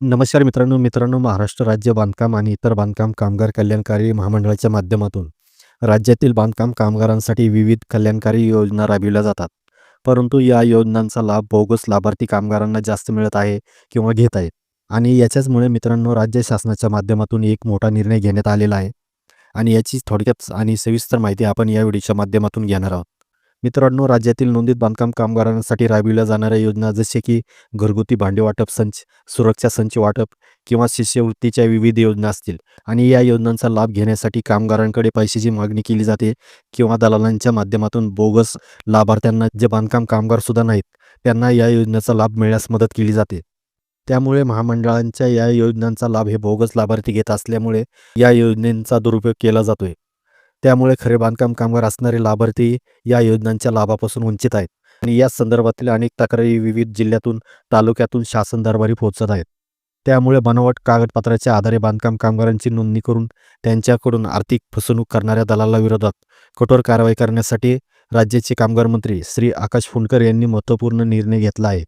नमस्कार मित्रांनो मित्रांनो महाराष्ट्र राज्य बांधकाम आणि इतर बांधकाम कामगार कल्याणकारी महामंडळाच्या माध्यमातून राज्यातील बांधकाम कामगारांसाठी विविध कल्याणकारी योजना राबविल्या जातात. परंतु या योजनांचा लाभ बोगस लाभार्थी कामगारांना जास्त मिळत आहे किंवा घेत आहेत. आणि याच्याचमुळे मित्रांनो राज्य शासनाच्या माध्यमातून एक मोठा निर्णय घेण्यात आलेला आहे. आणि याची थोडक्यात आणि सविस्तर माहिती आपण या व्हिडिओच्या माध्यमातून घेणार आहोत. मित्रांनो राज्यातील नोंदीत बांधकाम कामगारांसाठी राबविल्या जाणाऱ्या योजना जसे की घरगुती भांडे वाटप संच सुरक्षा संच वाटप किंवा शिष्यवृत्तीच्या विविध योजना असतील. आणि या योजनांचा लाभ घेण्यासाठी कामगारांकडे पैशाची मागणी केली जाते किंवा दलालांच्या माध्यमातून बोगस लाभार्थ्यांना जे बांधकाम कामगार सुद्धा नाहीत त्यांना या योजनेचा लाभ मिळण्यास मदत केली जाते. त्यामुळे महामंडळांच्या या योजनांचा लाभ हे बोगस लाभार्थी घेत असल्यामुळे या योजनेचा दुरुपयोग केला जातोय. त्यामुळे खरे बांधकाम कामगार असणारे लाभार्थी या योजनांच्या लाभापासून वंचित आहेत. आणि या संदर्भातील अनेक तक्रारी विविध जिल्ह्यातून तालुक्यातून शासन दरबारी पोहोचत आहेत. त्यामुळे बनावट कागदपत्राच्या आधारे बांधकाम कामगारांची नोंदणी करून त्यांच्याकडून आर्थिक फसवणूक करणाऱ्या दलालाविरोधात कठोर कारवाई करण्यासाठी राज्याचे कामगार मंत्री श्री आकाश फुंडकर यांनी महत्त्वपूर्ण निर्णय घेतला आहे.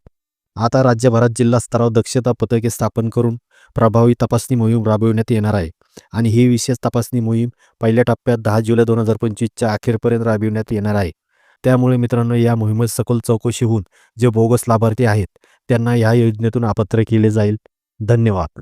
आता राज्यभरात जिल्हा स्तरावर दक्षता पथके स्थापन करून प्रभावी तपासणी मोहीम राबविण्यात येणार आहे. आणि ही विशेष तपासणी मोहीम पहिल्या टप्प्यात दहा जुलै दोन हजार पंचवीसच्या अखेरपर्यंत राबविण्यात येणार आहे. त्यामुळे मित्रांनो या मोहिमेत सखोल चौकशी होऊन जे बोगस लाभार्थी आहेत त्यांना या योजनेतून अपात्र केले जाईल. धन्यवाद.